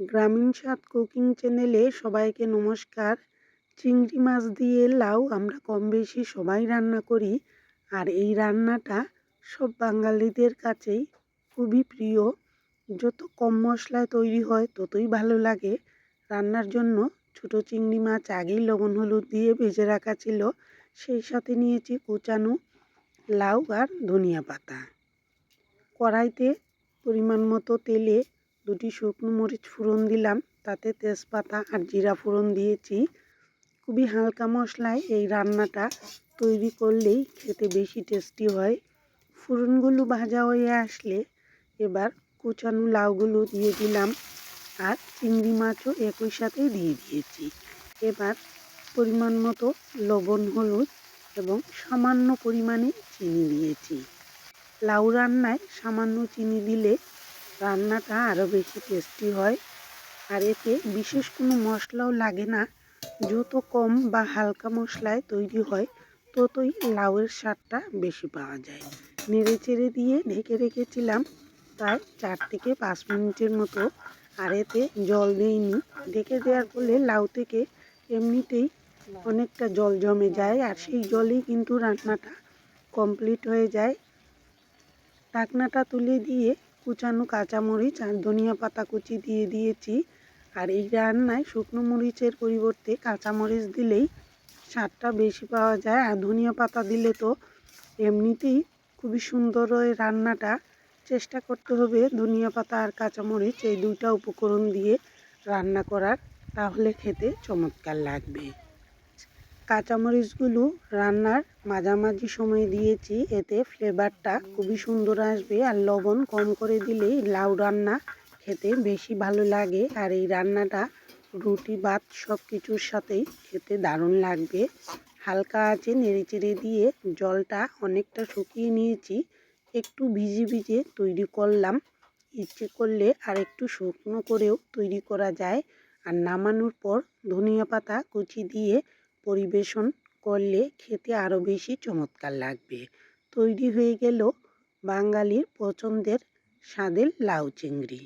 গ্রামীণ স্বাদ কুকিং চ্যানেলে সবাইকে নমস্কার। চিংড়ি মাছ দিয়ে লাউ আমরা কম বেশি সবাই রান্না করি, আর এই রান্নাটা সব বাঙালিদের কাছেই খুবই প্রিয়। যত কম মশলায় তৈরি হয় ততই ভালো লাগে। রান্নার জন্য ছোটো চিংড়ি মাছ আগেই লবণ হলুদ দিয়ে ভেজে রাখা ছিল, সেই সাথে নিয়েছি কুচানো লাউ আর ধনিয়া পাতা। কড়াইতে পরিমাণ মতো তেলে দুটি শুকনো মরিচ ফোড়ন দিলাম। তাতে তেজপাতা আর জিরা ফোড়ন দিয়েছি। খুবই হালকা মশলায় এই রান্নাটা তৈরি করলেই খেতে বেশি টেস্টি হয়। ফোড়নগুলো ভাজা হয়ে আসলে এবার কুচানো লাউগুলো দিয়ে দিলাম আর চিংড়ি মাছও একই সাথে দিয়ে দিয়েছি। এবার পরিমাণ মতো লবণ, হলুদ এবং সামান্য পরিমাণে চিনি দিয়েছি। লাউ রান্নায় সামান্য চিনি দিলে রান্নাটা আরও বেশি টেস্টি হয়। আর এতে বিশেষ কোনো মশলাও লাগে না। যত কম বা হালকা মশলায় তৈরি হয়, ততই লাউয়ের স্বাদটা বেশি পাওয়া যায়। নেড়ে চেড়ে দিয়ে ঢেকে রেখেছিলাম প্রায় চার থেকে পাঁচ মিনিটের মতো। আর এতে জল দিইনি। ঢেকে দেওয়ার ফলে লাউ থেকে এমনিতেই অনেকটা জল জমে যায়। আর সেই জলেই কিন্তু রান্নাটা কমপ্লিট হয়ে যায়। ঢাকনাটা তুলে দিয়ে কুচানো কাঁচামরিচ আর ধনিয়া পাতা কুচি দিয়ে দিয়েছি। আর এই রান্নায় শুকনো মরিচের পরিবর্তে কাঁচামরিচ দিলেই স্বাদটা বেশি পাওয়া যায়। আর ধনিয়া পাতা দিলে তো এমনিতেই খুবই সুন্দর ওই রান্নাটা। চেষ্টা করতে হবে ধনিয়া পাতা আর কাঁচামরিচ এই দুইটা উপকরণ দিয়ে রান্না করার। তাহলে খেতে চমৎকার লাগবে। কাঁচামরিচগুলো রান্নার মাঝামাঝি সময় দিয়েছি, এতে ফ্লেভারটা খুবই সুন্দর আসবে আর লবণ কম করে দিলেই লাউ রান্না খেতে বেশি ভালো লাগে আর এই রান্নাটা রুটি, ভাত সব কিছুর সাথেই খেতে দারুণ লাগবে। হালকা আছে নেড়ে চেড়ে দিয়ে জলটা অনেকটা শুকিয়ে নিয়েছি, একটু ভিজে ভিজে তৈরি করলাম। ইচ্ছে করলে আর একটু শুকনো করেও তৈরি করা যায়। আর নামানোর পর ধনিয়া পাতা কুচি দিয়ে পরিবেশন করলে খেতে আরও বেশি চমৎকার লাগবে। তৈরি হয়ে গেল বাঙালির পছন্দের স্বাদের লাউ চিংড়ি।